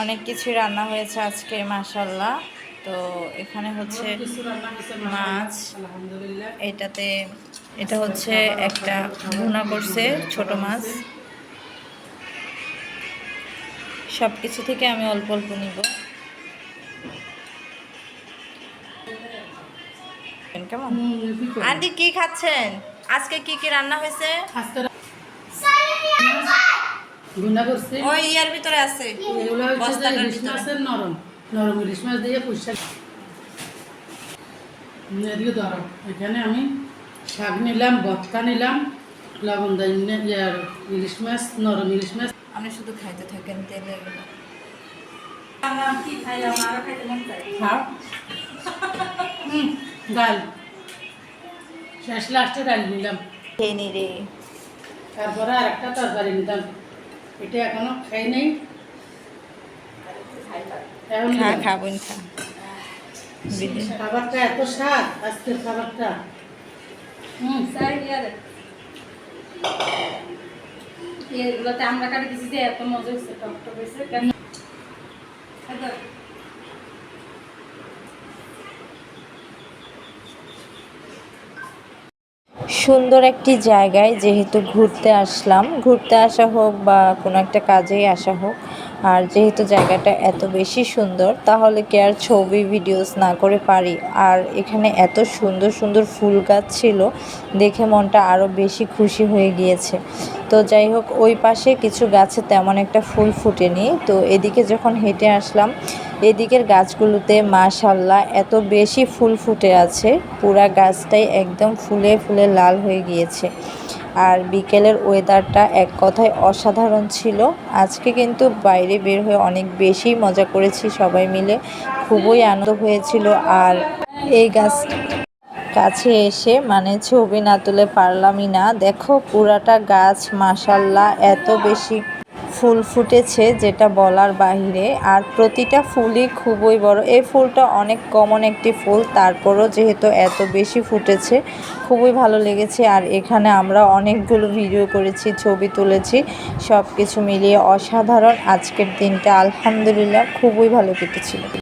অনেক কিছু রান্না হয়েছে আজকে মাসাল্লাহ তো এখানে হচ্ছে মাছ। এটাতে এটা হচ্ছে একটা ভুনা করছে ছোট মাছ। সব কিছু থেকে আমি অল্প অল্প নিব। কেমন? আন্টি কি খাচ্ছেন? আজকে কি কি রান্না হয়েছে? ওই ইয়ার ভিতরে আছে। এগুলো হচ্ছে যে ইলিশ মাছের নরম। নরম ইলিশ মাছ দিয়ে পুষা এদিকে ধরো এখানে আমি শাক নিলাম ভর্তা নিলাম লবণ দাই ইয়ার ইলিশ মাছ নরম ইলিশ মাছ আপনি শুধু খাইতে থাকেন তেলে এগুলো। ডাল। শেষ লাস্টে ডাল নিলাম। তারপরে আর একটা তরকারি নিলাম এটা এখনও খাই নাই। খা খা বোন খা। খাবারটা এত স্বাদ আজকের খাবারটা। হুম। এগুলোতে আমরা কাটে দিছি যে এত মজা হয়েছে টক টক হয়েছে সুন্দর একটি জায়গায় যেহেতু ঘুরতে আসলাম। ঘুরতে আসা হোক বা কোনো একটা কাজেই আসা হোক, আর যেহেতু জায়গাটা এত বেশি সুন্দর, তাহলে কি আর ছবি ভিডিওস না করে পারি? আর এখানে এত সুন্দর সুন্দর ফুল গাছ ছিল, দেখে মনটা আরও বেশি খুশি হয়ে গিয়েছে। তো যাই হোক, ওই পাশে কিছু গাছে তেমন একটা ফুল ফুটেনি। তো এদিকে যখন হেঁটে আসলাম এদিকের গাছগুলোতে মাশাল্লাহ এত বেশি ফুল ফুটে আছে। পুরা গাছটাই একদম ফুলে ফুলে লাল হয়ে গিয়েছে। আর বিকেলের ওয়েদারটা এক কথায় অসাধারণ ছিল। আজকে কিন্তু বাইরে বের হয়ে অনেক বেশি মজা করেছি সবাই মিলে। খুবই আনন্দ হয়েছিল। আর এই গাছ কাছে এসে মানে ছবি না তুলে পারলামই না। দেখো পুরাটা গাছ, মাশাল্লাহ এত বেশি ফুল ফুটেছে যেটা বলার বাহিরে। আর প্রতিটা ফুলই খুবই বড়। এই ফুলটা অনেক কমন একটি ফুল, তারপরও যেহেতু এত বেশি ফুটেছে, খুবই ভালো লেগেছে। আর এখানে আমরা অনেকগুলো ভিডিও করেছি, ছবি তুলেছি সব কিছু মিলিয়ে অসাধারণ। আজকের দিনটা আলহামদুলিল্লাহ খুবই ভালো কেটেছিল।